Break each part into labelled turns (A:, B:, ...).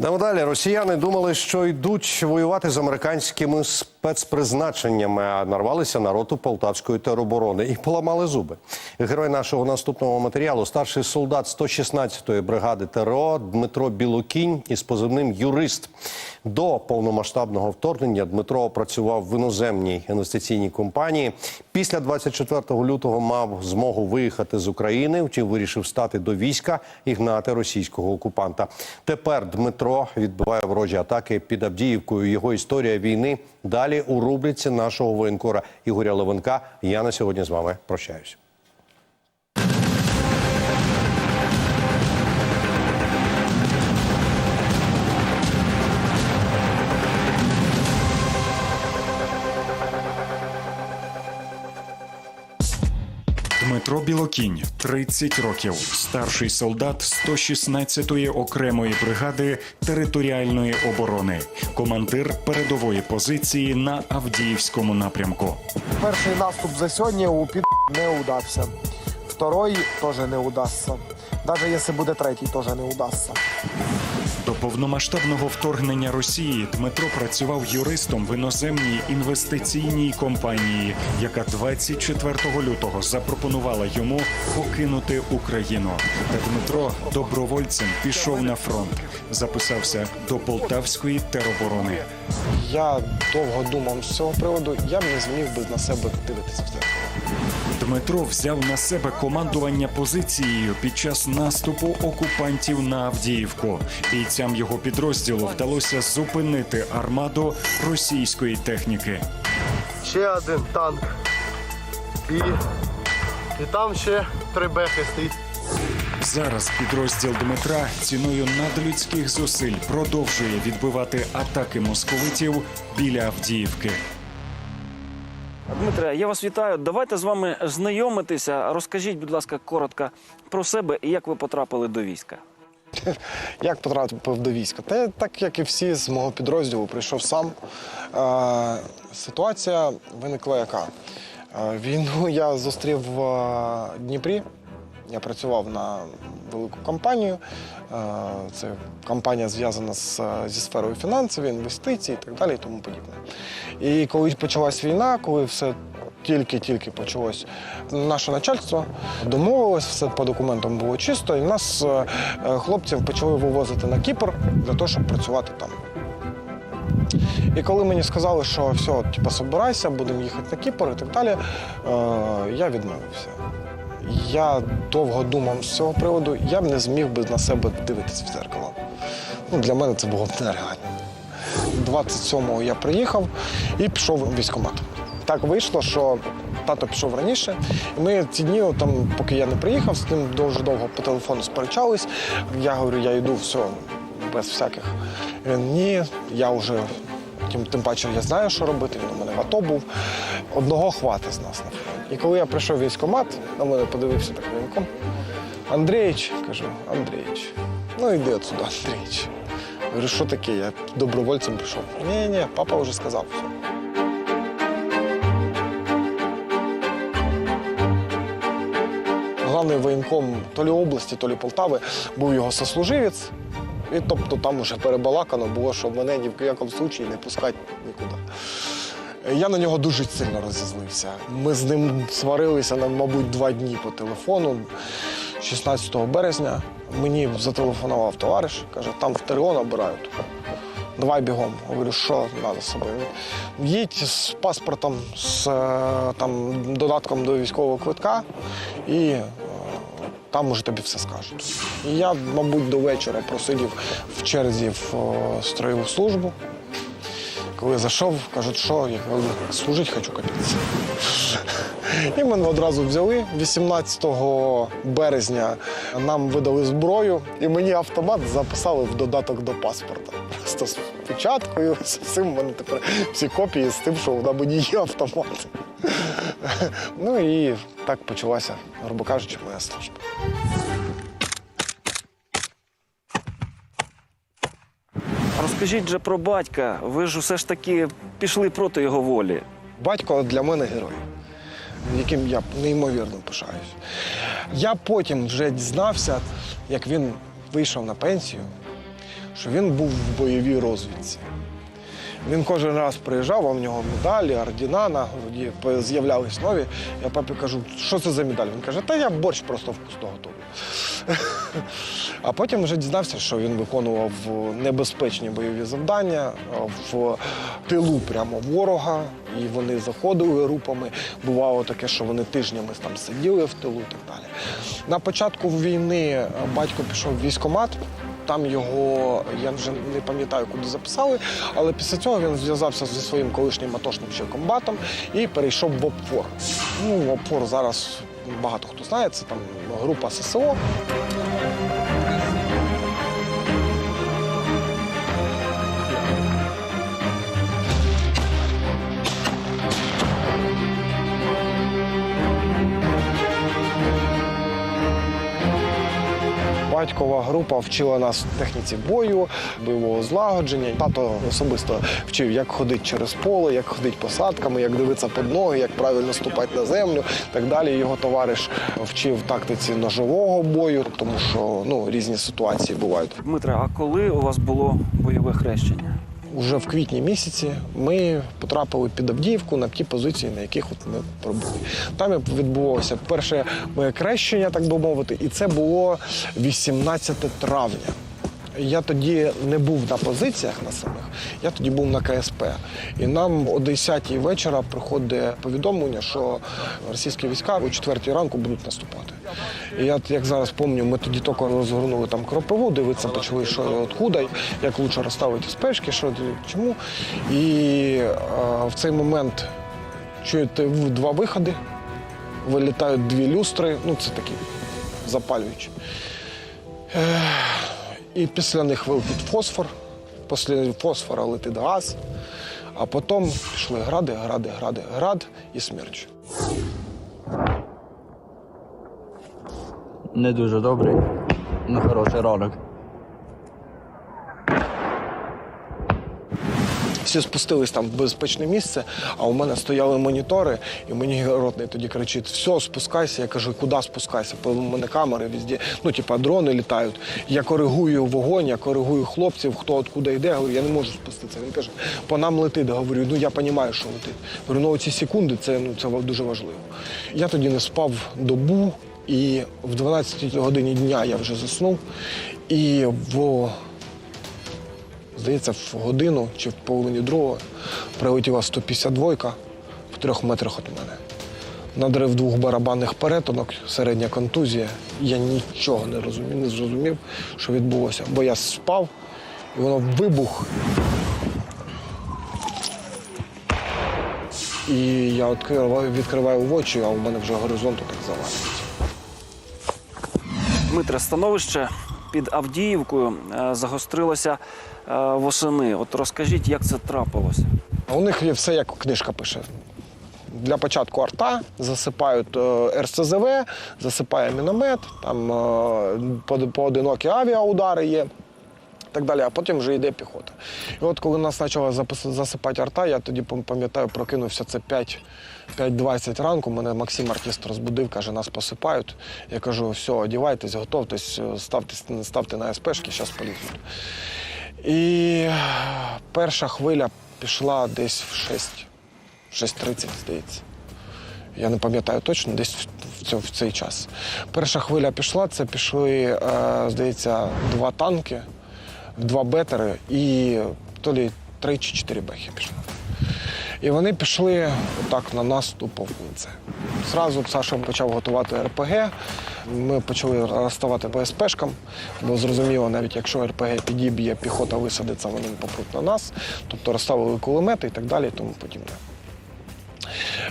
A: Дамо далі. Росіяни думали, що йдуть воювати з американськими спецпризначеннями, а нарвалися на роту полтавської тероборони і поламали зуби. Герой нашого наступного матеріалу старший солдат 116-ї бригади ТРО Дмитро Білокінь із позивним юрист. До повномасштабного вторгнення Дмитро працював в іноземній інвестиційній компанії. Після 24 лютого мав змогу виїхати з України. Втім, вирішив стати до війська і гнати російського окупанта. Тепер Дмитро відбиває ворожі атаки під Авдіївкою. Його історія війни далі у рубриці нашого воєнкора Ігоря Левенка. Я на сьогодні з вами прощаюсь.
B: Дмитро Білокінь, 30 років, старший солдат 116-ї окремої бригади територіальної оборони, командир передової позиції на Авдіївському напрямку.
C: Перший наступ за сьогодні у під не удався. Второй теж не удасться. Навіть якщо буде третій, теж не удасться.
B: Повномасштабного вторгнення Росії Дмитро працював юристом в іноземній інвестиційній компанії, яка 24 лютого запропонувала йому покинути Україну. Та Дмитро добровольцем пішов на фронт, записався до Полтавської тероборони.
C: Я довго думав з цього приводу, я б не зміг би на себе дивитися в зеркало.
B: Дмитро взяв на себе командування позицією під час наступу окупантів на Авдіївку. Бійцям його підрозділу вдалося зупинити армаду російської техніки.
D: ще один танк. І, і там ще три бехи стоїть.
B: Зараз підрозділ Дмитра ціною надлюдських зусиль продовжує відбивати атаки московитів біля Авдіївки.
E: Дмитре, я вас вітаю. Давайте з вами знайомитися. Розкажіть, будь ласка, коротко про себе і як ви потрапили до війська.
C: Як потрапив до війська? Та так як і всі з мого підрозділу, прийшов сам. Е, ситуація виникла яка? Е, війну я зустрів в е, Дніпрі. Я працював на велику компанію. Е, Це компанія зв'язана зі сферою фінансів, інвестицій і так далі, і тому подібне. І коли почалась війна, коли все тільки-тільки почалось, наше начальство домовилось, все по документам було чисто, і нас е, е, хлопців почали вивозити на Кіпр для того, щоб працювати там. І коли мені сказали, що все, типу, собирайся, будемо їхати на Кіпр і так далі, е, я відмовився. Я довго думав з цього приводу, я б не зміг би на себе дивитися в зеркало. Ну, для мене це було б нереально. 27-го я приїхав і пішов в військкомат. Так вийшло, що тато пішов раніше. І ми ці дні, там, поки я не приїхав, з ним дуже довго по телефону сперечались. Я говорю, я йду, все, без всяких. Він ні, я вже. Тим, паче я знаю, що робити. Він у мене в АТО був. Одного хватить з нас. І коли я прийшов в військкомат, на мене подивився так воєнком. Андрійович, кажу, Андрійович, ну йди отсюди, Андрійович. Говорю, що таке? Я добровольцем прийшов. Ні, ні, папа вже сказав. Все. Главний воєнком то лі області, то лі Полтави був його сослуживець. І тобто там вже перебалакано було, що мене ні в якому случаї не пускать нікуди. Я на нього дуже сильно розізлився. Ми з ним сварилися, мабуть, два дні по телефону. 16 березня мені зателефонував товариш, каже, там в ТРО набирають. Давай бігом. Говорю, що треба з собою. Їдь з паспортом, з е, там, додатком до військового квитка і е, там уже тобі все скажуть. І я, мабуть, до вечора просидів в черзі в е, строєву службу. Коли зайшов, кажуть, що я служити хочу капець. І мене одразу взяли. 18 березня нам видали зброю, і мені автомат записали в додаток до паспорта. Просто з печаткою, з цим в мене тепер всі копії з тим, що на мені є автомат. Ну і так почалася, грубо кажучи, моя служба.
E: Розкажіть же про батька. Ви ж усе ж таки пішли проти його волі.
C: Батько для мене герой, яким я неймовірно пишаюсь. Я потім вже дізнався, як він вийшов на пенсію, що він був в бойовій розвідці. Він кожен раз приїжджав, а в нього медалі, ордена на груді з'являлись нові. Я папі кажу, що це за медаль? Він каже, та я борщ просто вкусно готую. А потім вже дізнався, що він виконував небезпечні бойові завдання в тилу прямо ворога, і вони заходили групами. Бувало таке, що вони тижнями там сиділи в тилу і так далі. На початку війни батько пішов в військкомат. Там його, я вже не пам'ятаю, куди записали, але після цього він зв'язався зі своїм колишнім атошним ще комбатом і перейшов в ОПФОР. Ну, ОПФОР зараз багато хто знає, це там група ССО. Батькова група вчила нас техніці бою, бойового злагодження. Тато особисто вчив, як ходити через поле, як ходити посадками, як дивитися під ноги, як правильно ступати на землю. Так далі його товариш вчив тактиці ножового бою, тому що ну різні ситуації бувають.
E: Дмитре, а коли у вас було бойове хрещення?
C: Уже в квітні місяці ми потрапили під Авдіївку на ті позиції, на яких от ми пробули. Там відбувалося перше моє крещення, так би мовити, і це було 18 травня. Я тоді не був на позиціях на самих, я тоді був на КСП. І нам о 10-й вечора приходить повідомлення, що російські війська о 4-й ранку будуть наступати. І я як зараз пам'ятаю, ми тоді тільки розгорнули там кропиву, дивитися почали, що откуда, як лучше розставити спешки, що чому. І е, в цей момент чуєте два виходи, вилітають дві люстри, ну це такі запалюючі. І після них вилетить фосфор, після фосфора летить газ, а потім пішли гради, гради, гради, град і смерч.
F: Не дуже добрий, ну хороший ранок.
C: Всі спустились там в безпечне місце, а у мене стояли монітори, і мені ротний тоді кричить: все, спускайся. Я кажу, куди спускайся? У мене камери везде, ну, типа, дрони літають. Я коригую вогонь, я коригую хлопців, хто откуда йде. Я говорю, я не можу спуститися. Він каже, по нам летить. Я говорю, ну я розумію, що летить. Говорю, ну ці секунди це, ну, це дуже важливо. Я тоді не спав добу, і в 12 годині дня я вже заснув. І в Здається, в годину чи в половині другого прилетіла 152 в трьох метрах від мене. Надрив двох барабанних перетинок, середня контузія. Я нічого не розумів, не зрозумів, що відбулося. Бо я спав, і воно вибух. І я відкриваю, відкриваю очі, а у мене вже горизонту так завалюється.
E: Дмитре, становище під Авдіївкою е, загострилося восени. От розкажіть, як це трапилося?
C: У них все, як книжка пише. Для початку арта засипають е, РСЗВ, засипає міномет, там е, поодинокі авіаудари є. Так далі, а потім вже йде піхота. І от коли нас почала засипати арта, я тоді пам'ятаю, прокинувся це 5 5.20 ранку. Мене Максим артист розбудив, каже, нас посипають. Я кажу, все, одівайтесь, готовтесь, ставте, ставте на СПшки, зараз полізуть. І перша хвиля пішла десь в 6, 6.30, здається. Я не пам'ятаю точно, десь в, цей час. Перша хвиля пішла, це пішли, е, здається, два танки, два бетери і то лі три чи чотири бехи пішло. І вони пішли так на наступ в це. Зразу Саша почав готувати РПГ. Ми почали розставати по СПшкам, бо зрозуміло, навіть якщо РПГ підіб'є, піхота висадиться, вони попруть на нас. Тобто розставили кулемети і так далі, і тому подібне.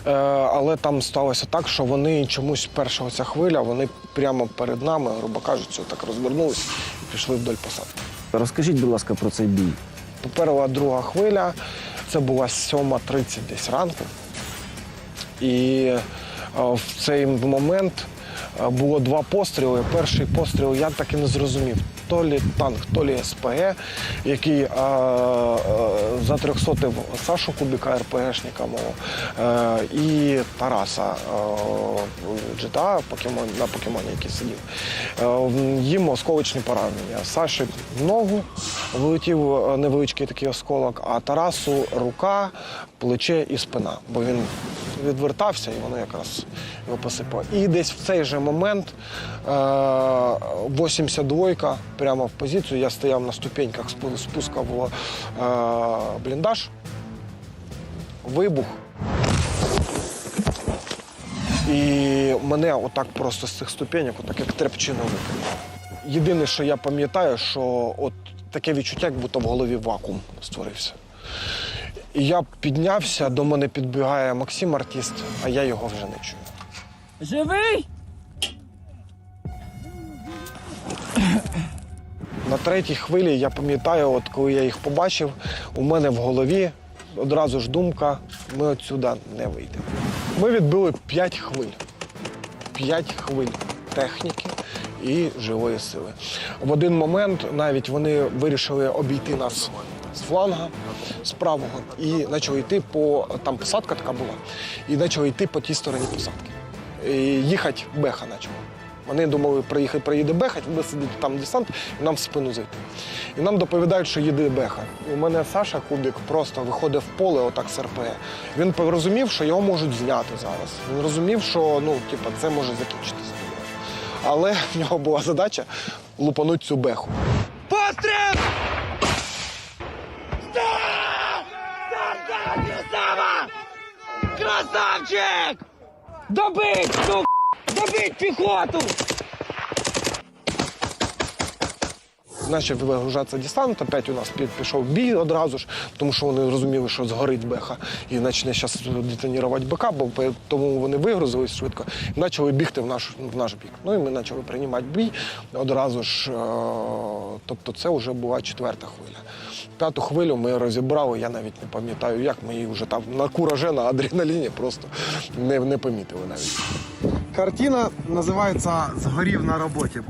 C: Е, але там сталося так, що вони чомусь перша ця хвиля, вони прямо перед нами, грубо кажучи, так розвернулись і пішли вдоль посадки.
E: Розкажіть, будь ласка, про цей бій.
C: Поперла друга хвиля, це була 7.30 десь ранку. І е, в цей момент було два постріли. Перший постріл я так і не зрозумів, то лі танк, то лі СПГ, який е, е, затрьохсотив Сашу Кубіка, РПГшника мого, е, і Тараса е, GTA, покемон, на покемоні, який сидів. Е, їм осколочні поранення. Саші в ногу вилетів е, невеличкий такий осколок, а Тарасу рука, плече і спина, бо він відвертався і воно якраз його посипало. І десь в цей же момент е, 82-ка прямо в позицію. Я стояв на ступеньках, спускав е, бліндаж, вибух. І мене отак просто з цих ступеньок, отак як тряпчину викинуло. Єдине, що я пам'ятаю, що от таке відчуття, як будто в голові вакуум створився. І я піднявся, до мене підбігає Максим артист, а я його вже не чую.
F: Живий?
C: На третій хвилі я пам'ятаю, от коли я їх побачив, у мене в голові одразу ж думка: ми отсюди не вийдемо. Ми відбили п'ять хвиль. П'ять хвиль техніки і живої сили. В один момент навіть вони вирішили обійти нас з фланга, з правого, і почали йти по там посадка така була, і почали йти по тій стороні посадки. І їхати беха почала. Вони думали, приїхати, приїде Беха, висадить там десант і нам в спину зайти. І нам доповідають, що їде Беха. У мене Саша Кубік просто виходив в поле, отак РП. Він розумів, що його можуть зняти зараз. Він розумів, що ну, типу, це може закінчитися. Але в нього була задача лупануть цю беху.
G: Постріл! Красавчик! Добить, сука! Добить піхоту!
C: Почав вигружатися десант, опять у нас пі- пішов бій одразу ж, тому що вони розуміли, що згорить беха і почне зараз детонувати БК, бо тому вони вигрузились швидко і почали бігти в наш, в наш бік. Ну і ми почали приймати бій одразу ж. е, Тобто це вже була четверта хвиля. П'яту хвилю ми розібрали, я навіть не пам'ятаю, як ми її вже там на кураже, на адреналіні просто не, не помітили навіть.
H: Картина называется «Сгорів на роботі».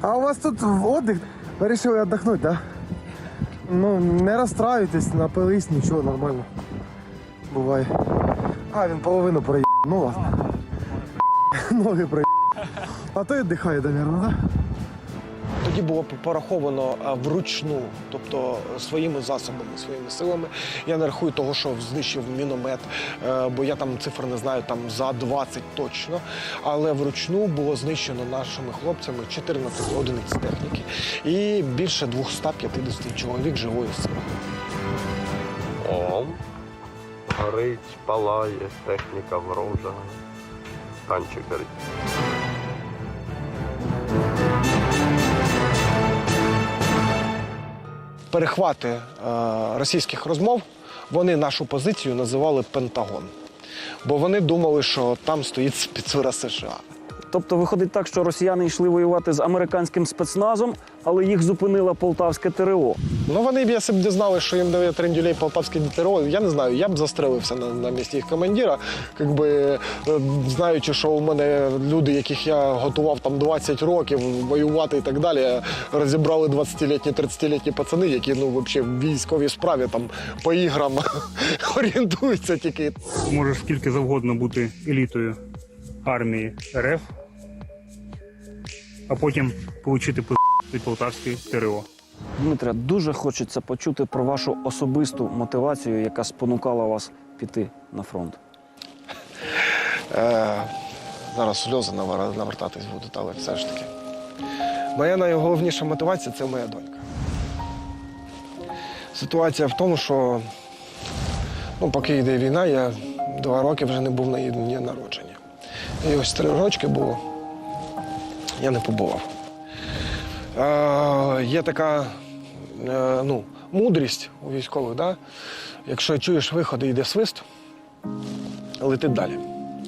H: А у вас тут отдых? Вирішили віддохнути, да? Ну, не розстраюйтесь, напились, нічого, нормально. Буває. А, він половину проїв. Ну ладно. Ноги проїв. А то віддихає, мабуть, да?
C: Тоді було пораховано вручну, тобто своїми засобами, своїми силами. Я не рахую того, що знищив міномет, е, бо я там цифр не знаю там за 20 точно. Але вручну було знищено нашими хлопцями 14 одиниць техніки і більше 250 чоловік живої сили.
D: О, горить, палає, техніка ворожа. Танчик горить.
C: Перехвати е, російських розмов вони нашу позицію називали Пентагон. Бо вони думали, що там стоїть спецура США.
E: Тобто виходить так, що росіяни йшли воювати з американським спецназом, але їх зупинила полтавське ТРО.
C: Ну вони б, якщо б знали, що їм дає трендюлей полтавський ДТРО, я не знаю, я б застрелився на, на місці їх командира. Якби е, знаючи, що у мене люди, яких я готував там 20 років воювати і так далі, розібрали 20-літні, 30-літні пацани, які ну взагалі в військовій справі там по іграм орієнтуються тільки.
I: можеш скільки завгодно бути елітою армії РФ, а потім отримати пи від полтавської ТРО.
E: Дмитре, дуже хочеться почути про вашу особисту мотивацію, яка спонукала вас піти на фронт.
C: Е, зараз сльози навер- навертатись будуть, але все ж таки. Моя найголовніша мотивація це моя донька. Ситуація в тому, що ну, поки йде війна, я два роки вже не був на її дні народження. І ось три рочки було, я не побував. Е, є така е, ну, мудрість у військових, да? якщо чуєш виходи, йде свист, летить далі.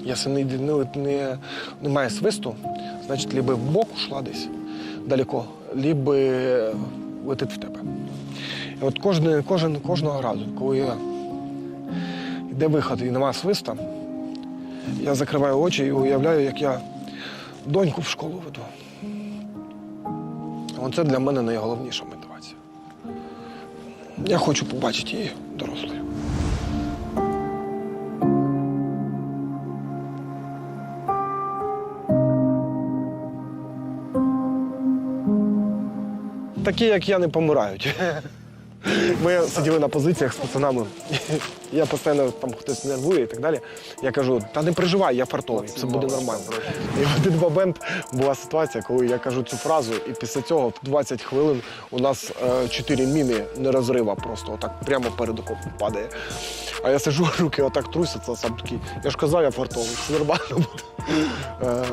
C: Якщо не, не, не, немає свисту, значить, либо в бок ушла десь далеко, либо летить в тебе. І от кожен, кожен, кожного разу, коли йде виход і немає свиста, я закриваю очі і уявляю, як я доньку в школу веду. Оце для мене найголовніша мотивація. Я хочу побачити її дорослою. Такі, як я, не помирають. Ми сиділи на позиціях з пацанами. Я постійно там хтось нервує і так далі. Я кажу, та не переживай, я фартовий, все буде нормально. І в один момент була ситуація, коли я кажу цю фразу, і після цього в 20 хвилин у нас е, чотири міни не розрива, просто отак прямо перед окопом падає. А я сижу, руки отак трусяться, сам такий. Я ж казав, я фартовий, все нормально буде. Е,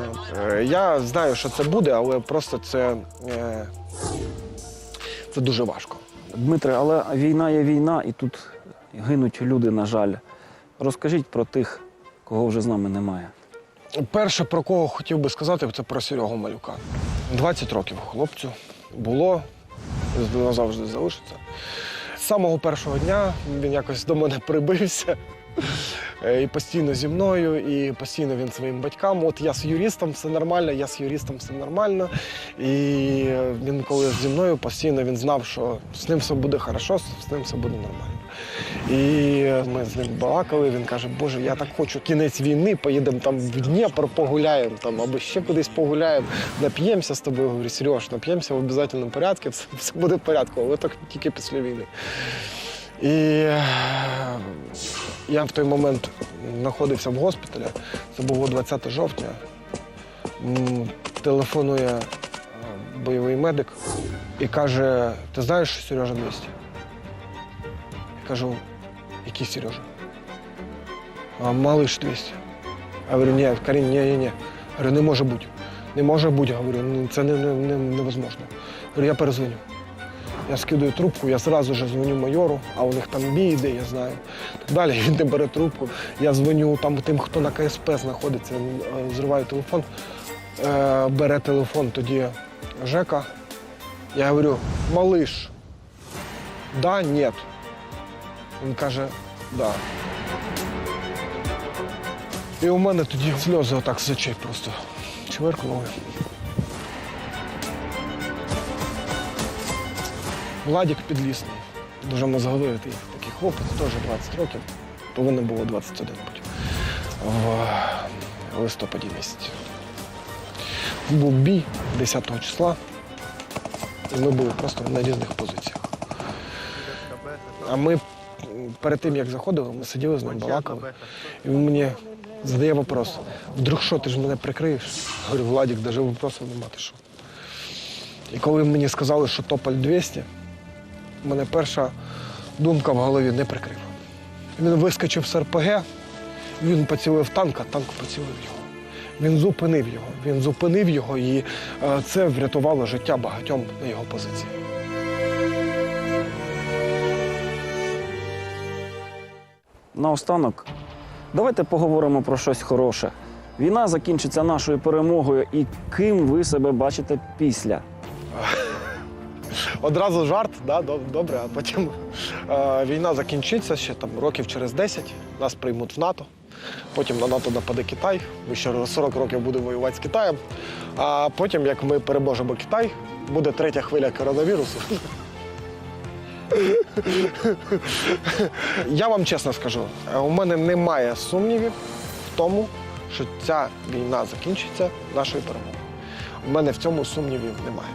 C: е, я знаю, що це буде, але просто це, е, це дуже важко.
E: Дмитре, але війна є війна, і тут гинуть люди, на жаль. Розкажіть про тих, кого вже з нами немає.
C: Перше, про кого хотів би сказати, це про Серегу Малюка. 20 років хлопцю було, назавжди залишиться. З самого першого дня він якось до мене прибився. Е, І постійно зі мною, і постійно він своїм батькам. От я з юристом, все нормально, я з юристом, все нормально. І він, коли зі мною, постійно він знав, що з ним все буде хорошо, з ним все буде нормально. І ми з ним балакали. Він каже: Боже, я так хочу кінець війни, поїдемо там в Дніпро, погуляємо там або ще кудись погуляємо, нап'ємося з тобою. Говорю, Сереж, нап'ємося в обов'язковому порядку, все, буде в порядку, але так тільки після війни. І е, я в той момент знаходився в госпіталі. Це було 20 жовтня. Телефонує е, бойовий медик і каже: ти знаєш, що Сережа 200? Я кажу, який Сережа? А малиш 200. Я говорю, ні, Карін, ні, ні, ні. Говорю, не може бути. Не може бути, говорю, ну, це не, не, не, невозможно. Говорю, я перезвоню. Я скидаю трубку, я зразу ж дзвоню майору, а у них там бій іде, я знаю. Так далі він не бере трубку. Я дзвоню там тим, хто на КСП знаходиться, е, зриваю телефон, е, бере телефон тоді Жека. Я говорю, малиш, да, ні. Він каже, да. І у мене тоді сльози отак з очей просто чверкнули. Владік Підлісний, дуже мозговитий такий хлопець, теж 20 років. Повинно було 21 бути. В листопаді місяці. Був бій 10 числа, і ми були просто на різних позиціях. А ми перед тим, як заходили, ми сиділи з ним, балакали. І він мені задає вопрос: вдруг що, ти ж мене прикриєш? Говорю, Владік, навіть вопросу нема, ти що. І коли мені сказали, що Тополь 200, мене перша думка в голові не прикрив. Він вискочив з РПГ, він поцілив танк, а танк поцілив його. Він зупинив його. Він зупинив його, і е, це врятувало життя багатьом на його позиції.
E: Наостанок, давайте поговоримо про щось хороше. Війна закінчиться нашою перемогою, і ким ви себе бачите після?
C: Одразу жарт, да, добре, а потім е, війна закінчиться ще там років через 10, нас приймуть в НАТО. Потім на НАТО нападе Китай. Ми ще 40 років будемо воювати з Китаєм. А потім, як ми переможемо Китай, буде третя хвиля коронавірусу. Я вам чесно скажу, у мене немає сумнівів в тому, що ця війна закінчиться нашою перемогою. У мене в цьому сумнівів немає.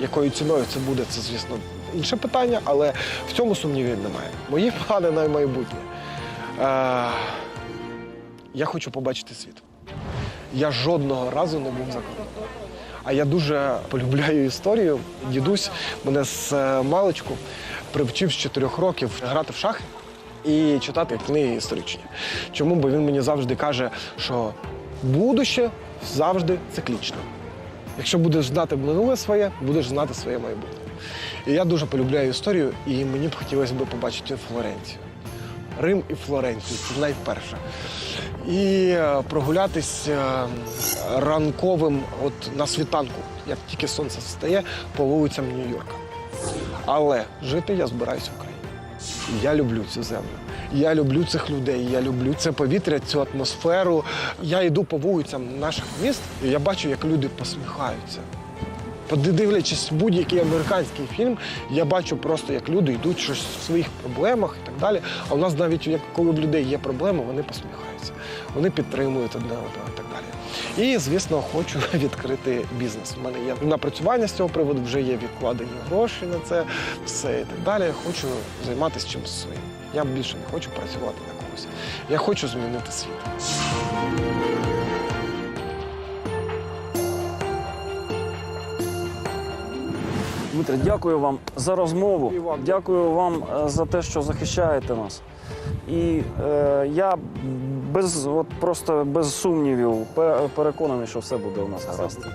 C: Якою ціною це буде, це, звісно, інше питання, але в цьому сумнівів немає. Мої плани на майбутнє. Е, я хочу побачити світ. Я жодного разу не був за кордоном. А я дуже полюбляю історію. Дідусь мене з е, маличку привчив з чотирьох років грати в шахи і читати книги історичні. Чому? Бо він мені завжди каже, що будуще завжди циклічно. Якщо будеш знати минуле своє, будеш знати своє майбутнє. І я дуже полюбляю історію, і мені б хотілося б побачити Флоренцію. Рим і Флоренцію це найперше. І е, прогулятись е, ранковим, от на світанку, як тільки сонце встає, по вулицям Нью-Йорка. Але жити я збираюся в Україні. Я люблю цю землю. Я люблю цих людей, я люблю це повітря, цю атмосферу. Я йду по вулицям наших міст, і я бачу, як люди посміхаються. Подивлячись будь-який американський фільм, я бачу просто, як люди йдуть щось в своїх проблемах і так далі. А у нас навіть як коли в людей є проблеми, вони посміхаються, вони підтримують одне одного і так далі. І, звісно, хочу відкрити бізнес. У мене є напрацювання з цього приводу, вже є відкладені гроші на це, все і так далі. Хочу займатися чимось своїм. Я більше не хочу працювати на когось. Я хочу змінити світ.
E: Дмитре, дякую вам за розмову. Дякую вам е, за те, що захищаєте нас. І е, я без от просто без сумнівів переконаний, що все буде у нас гаразд.